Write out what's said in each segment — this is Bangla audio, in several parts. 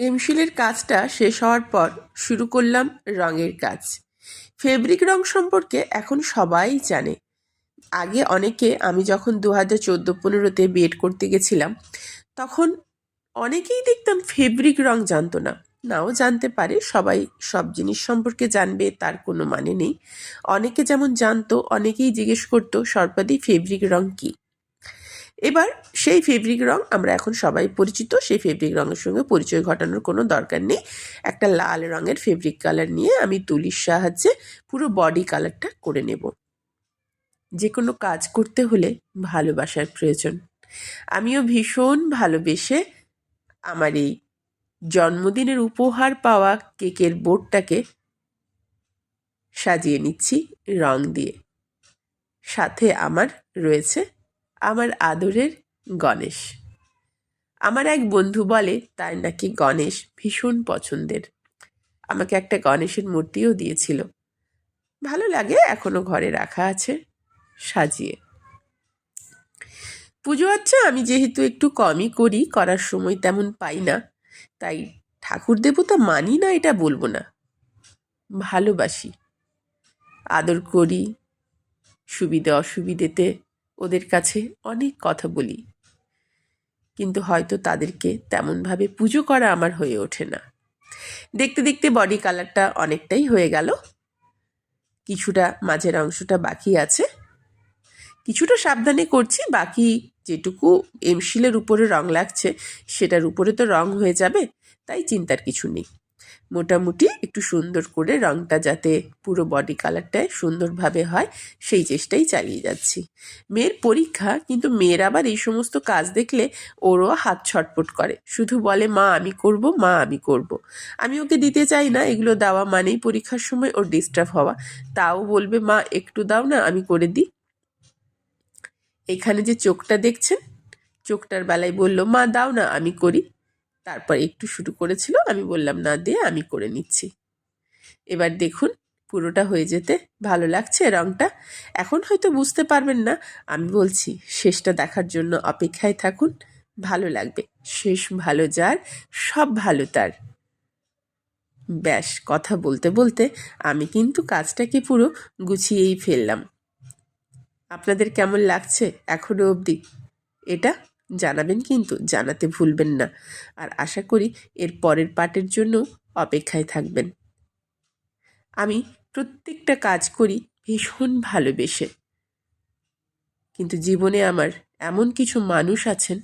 এমশিলের কাজটা শেষ হওয়ার পর শুরু করলাম রঙের কাজ। ফেব্রিক রং সম্পর্কে এখন সবাই জানে। আগে অনেকে আমি যখন দু হাজার চোদ্দ পনেরোতে বিএড করতে গেছিলাম, তখন অনেকেই দেখতাম ফেব্রিক রং জানতো না। নাও জানতে পারে, সবাই সব জিনিস সম্পর্কে জানবে, তার কোনো মানে নেই। অনেকে যেমন জানতো, অনেকেই জিজ্ঞেস করতো সর্বাদি ফেব্রিক রং কী? এবার সেই ফেব্রিক রং আমরা এখন সবাই পরিচিত, সেই ফেব্রিক রঙের সঙ্গে পরিচয় ঘটানোর কোনো দরকার নেই। একটা লাল রঙের ফেব্রিক কালার নিয়ে আমি তুলির সাহায্যে পুরো বডি কালারটা করে নেব। যে কোনো কাজ করতে হলে ভালোবাসার প্রয়োজন। আমিও ভীষণ ভালোবেসে আমার এই জন্মদিনের উপহার পাওয়া কেকের বোর্ডটাকে সাজিয়ে নিচ্ছি রং দিয়ে। সাথে আমার রয়েছে আমার আদরের গণেশ। আমার এক বন্ধু বলে, তার নাকি গণেশ ভীষণ পছন্দের। আমাকে একটা গণেশের মূর্তিও দিয়েছিল। ভালো লাগে, এখনও ঘরে রাখা আছে, সাজিয়ে। পুজো আচ্ছা আমি যেহেতু একটু কমই করি, করার সময় তেমন পাই না। তাই ঠাকুর দেবতা মানি না এটা বলব না। ভালোবাসি। আদর করি সুবিধে অসুবিধেতে ওদের কাছে অনেক কথা বলি। কিন্তু হয়তো তাদেরকে তেমনভাবে পুজো করা আমার হয়ে ওঠে না। দেখতে দেখতে বডি কালারটা অনেকটাই হয়ে গেল। কিছুটা মাঝের অংশটা বাকি আছে। কিছুটা সাবধানে করছি, বাকি যেটুকু এমশিলের উপরে রং লাগছে, সেটার উপরে তো রং হয়ে যাবে, তাই চিন্তার কিছু নেই। মোটামুটি একটু সুন্দর করে রঙটা যাতে পুরো বডি কালারটায় সুন্দরভাবে হয়, সেই চেষ্টাই চালিয়ে যাচ্ছি। মেয়ের পরীক্ষা, কিন্তু মেয়ের আবার এই সমস্ত কাজ দেখলে ওরও হাত ছটপট করে। শুধু বলে, মা, আমি করব, মা, আমি করব। আমি ওকে দিতে চাই না, এগুলো দেওয়া মানেই পরীক্ষার সময় ওর ডিস্টার্ব হওয়া। তাও বলবে, মা, একটু দাও না, আমি করে দিই। এখানে যে চোখটা দেখছেন, চোখটার বেলায় বলল, মা, দাও না, আমি করি। তারপর একটু শুরু করেছিল, আমি বললাম, না, দে, আমি করে নিচ্ছি। এবার দেখুন, পুরোটা হয়ে যেতে ভালো লাগছে রংটা। এখন হয়তো বুঝতে পারবেন না, আমি বলছি, শেষটা দেখার জন্য অপেক্ষায় থাকুন, ভালো লাগবে। শেষ ভালো যার, সব ভালো তার। ব্যাস, কথা বলতে বলতে আমি কিন্তু কাজটাকে পুরো গুছিয়েই ফেললাম। আপনাদের কেমন লাগছে এখনও অবধি? এটা জানাবেন কিন্তু জানাতে ভুলবেন না। আর আশা করি এর পরের পার্টের জন্য অপেক্ষায় থাকবেন। আমি প্রত্যেকটা কাজ করি ভীষণ ভালোবেসে। কিন্তু জীবনে আমার এমন কিছু মানুষ আছেন,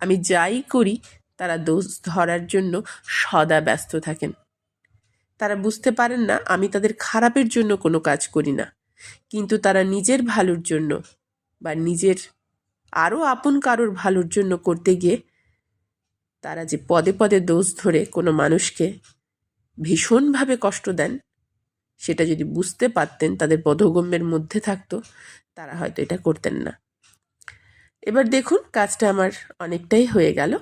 আমি যাই করি তারা দোষ ধরার জন্য সদা ব্যস্ত থাকেন। তারা বুঝতে পারেন না আমি তাদের খারাপের জন্য কোনো কাজ করি না। কিন্তু তারা নিজের ভালোর জন্য বা নিজের আরও আপন কারোর ভালোর জন্য করতে গিয়ে তারা যে পদে পদে দোষ ধরে কোনো মানুষকে ভীষণভাবে কষ্ট দেন, সেটা যদি বুঝতে পারতেন, তাদের বধগম্যের মধ্যে থাকতো, তারা হয়তো এটা করতেন না। এবার দেখুন, কাজটা আমার অনেকটাই হয়ে গেল।